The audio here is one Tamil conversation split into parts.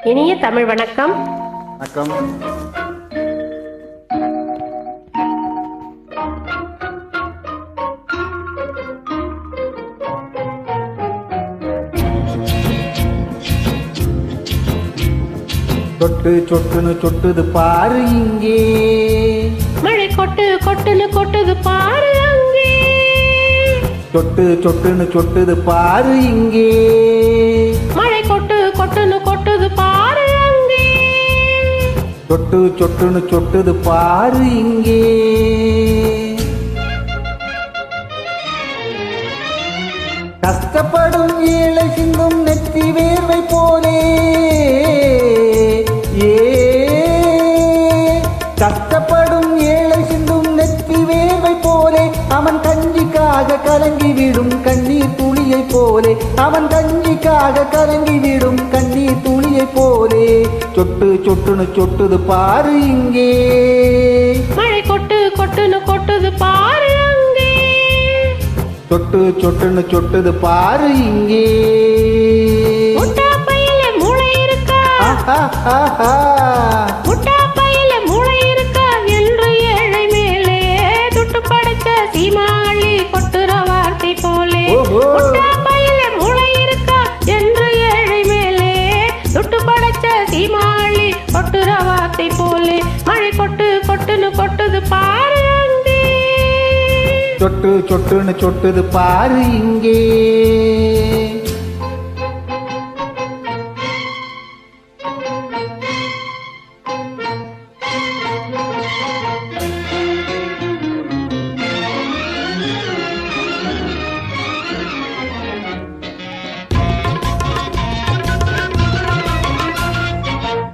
இனிய தமிழ் வணக்கம். வணக்கம். சொட்டு சொட்டுன்னு சொட்டுது பாரு இங்கே. மழை கொட்டு கொட்டுன்னு கொட்டுது பாரு அங்கே. சொட்டு சொட்டுன்னு சொட்டுது பாரு இங்கே. கொட்டுன்னு கொட்டுது பாரு அங்கே. சொட்டு சொட்டுன்னு சொட்டுது பாரு இங்கே. கஷ்டப்படும் ஏழை சிந்தும் நெத்தி வேர்வை போலே. ஏ. கஷ்டப்படும் ஏழை சிந்தும் நெத்தி வேர்வை போலே. அவன் கஞ்சிக்காக கலங்கி விடும் கண்ணீர் துளியை போலே அவன் கஞ்சிக்காக கலங்கி விடும் கண்ணீர் துளியை போலே. சொட்டு சொட்டுன்னு சொட்டுது பாரு இங்கே. மழை கொட்டு கொட்டுன்னு கொட்டுது பாரு அங்கே. சொட்டு சொட்டுன்னு சொட்டுது பாரு இங்கே. முட்டா பையில மூளை இருக்கா. முட்டா பையில மூளை இருக்கா? வார்த்தை போலே மழை கொட்டு கொட்டுன்னு கொட்டுது பாரு அங்கே. சொட்டு சொட்டுன்னு சொட்டுது பாரு இங்கே.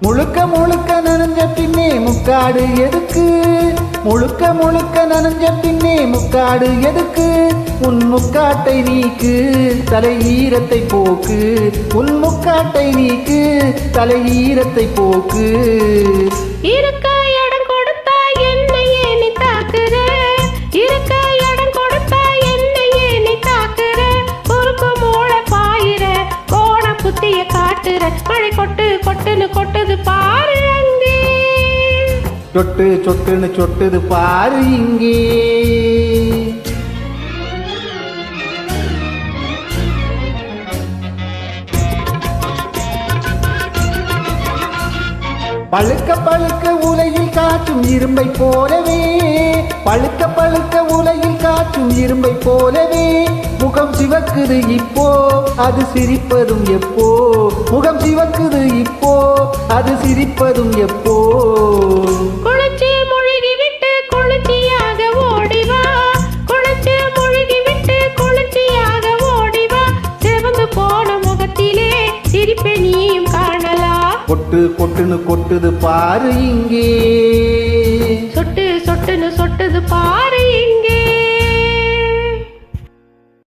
முழுக்க முழுக்க நனைஞ்ச பின்னே முக்காடு எதுக்கு? முழுக்க முழுக்க நனைஞ்ச பின்னே முக்காடு எதுக்கு? உன் முக்காட்டை நீக்கு தலை ஈரத்தை போக்கு. உன் முக்காட்டை நீக்கு தலை ஈரத்தை போக்கு. இருக்க இடம் கொடுத்தா என்னையே நீ தாக்குற. இருக்க இடம் கொடுத்தா என்னையே நீ தாக்குற. குறுக்கு மூளை பாயிர கோண புத்திய காட்டுற. மழை கொட்டு பொட்டுன்னு கொட்டுது பாரு அங்கே. சொட்டு சொட்டுன்னு சொட்டுது பாரு இங்கே. பழுக்க பழுக்க உலையில் காற்றும் இரும்பை போலவே. பழுக்க பழுக்க உலையில் காற்றும் இரும்பை போலவே. முகம் சிவக்குது இப்போ அது சிரிப்பதும் எப்போ? முகம் சிவக்குது அது சிரிப்பதும் எப்போ? குளிச்சு முழுகி விட்டு குளிர்ச்சியாக ஓடிவா குளிச்சு முழுகி விட்டு குளிர்ச்சியாக ஓடிவா சிவந்து போன முகத்திலே சிரிப்பை நீயும் காணலாம். கொட்டு கொட்டுன்னு கொட்டுது பாரு இங்கே. சொட்டு சொட்டுன்னு சொட்டுது பாரு இங்கே.